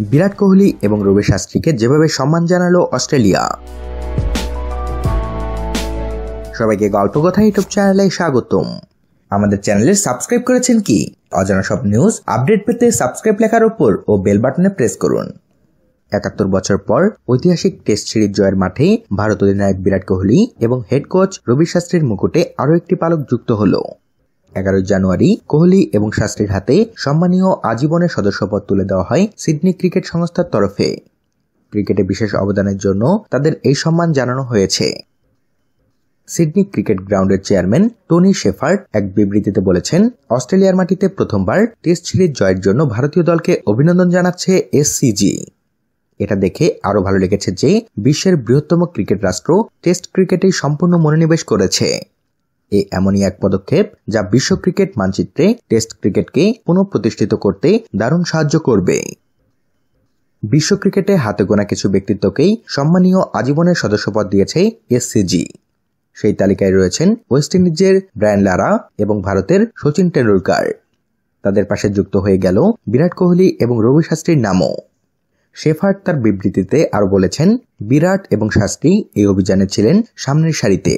বিরাট কোহলি এবং রবি শাস্ত্রীকে যেভাবে সম্মান জানালো অস্ট্রেলিয়া। সবাইকে গল্প কথা ইউটিউব চ্যানেলে স্বাগতম। আমাদের চ্যানেলে সাবস্ক্রাইব করেছেন কি? অজানা সব নিউজ আপডেট পেতে সাবস্ক্রাইব লেখার উপর ও বেল বাটনে প্রেস করুন। একাত্তর বছর পর ঐতিহাসিক টেস্ট সিরিজ জয়ের মাঠে ভারত অধিনায়ক বিরাট কোহলি এবং হেড কোচ রবি শাস্ত্রীর মুকুটে আরও একটি পালক যুক্ত হল। এগারোই জানুয়ারি কোহলি এবং শাস্ত্রীর হাতে সম্মানীয় আজীবনের সদস্যপদ তুলে দেওয়া হয় সিডনি ক্রিকেট সংস্থার তরফে। ক্রিকেটে বিশেষ অবদানের জন্য তাদের এই সম্মান জানানো হয়েছে। সিডনি ক্রিকেট গ্রাউন্ডের চেয়ারম্যান টনি শেফার্ড এক বিবৃতিতে বলেছেন, অস্ট্রেলিয়ার মাটিতে প্রথমবার টেস্ট সিরিজ জয়ের জন্য ভারতীয় দলকে অভিনন্দন জানাচ্ছে এসসিজি। এটা দেখে আরও ভালো লেগেছে যে বিশ্বের বৃহত্তম ক্রিকেট রাষ্ট্র টেস্ট ক্রিকেটেই সম্পূর্ণ মনোনিবেশ করেছে। এ এমনই এক পদক্ষেপ যা বিশ্ব ক্রিকেট মানচিত্রে টেস্ট ক্রিকেটকে পুনঃপ্রতিষ্ঠিত করতে দারুণ সাহায্য করবে। বিশ্ব ক্রিকেটে হাতে গোনা কিছু ব্যক্তিত্বকেই সম্মানীয় আজীবনের সদস্যপদ দিয়েছে এসসিজি। সেই তালিকায় রয়েছেন ওয়েস্ট ইন্ডিজের ব্রায়ান লারা এবং ভারতের সচিন টেন্ডুলকার তাদের পাশে যুক্ত হয়ে গেল বিরাট কোহলি এবং রবি শাস্ত্রীর নামও। শেফার্ড তার বিবৃতিতে আরও বলেছেন, বিরাট এবং শাস্ত্রী এই অভিযানে ছিলেন সামনের সারিতে।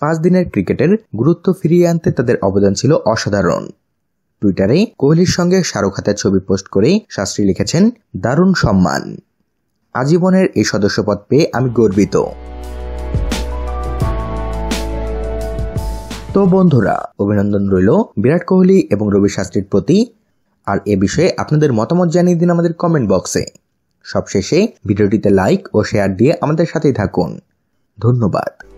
পাঁচ দিনের ক্রিকেটের গুরুত্ব ফিরিয়ে আনতে তাদের অবদান ছিল অসাধারণ। টুইটারে কোহলির সঙ্গে শাহরুখ হাতের ছবি পোস্ট করে শাস্ত্রী লিখেছেন, দারুণ সম্মান। আজীবনের এই সদস্যপদ পেয়ে আমি গর্বিত। তো বন্ধুরা, অভিনন্দন রইল বিরাট কোহলি এবং রবি শাস্ত্রীর প্রতি। আর এ বিষয়ে আপনাদের মতামত জানিয়ে দিন আমাদের কমেন্ট বক্সে। সবশেষে ভিডিওটিতে লাইক ও শেয়ার দিয়ে আমাদের সাথেই থাকুন। ধন্যবাদ।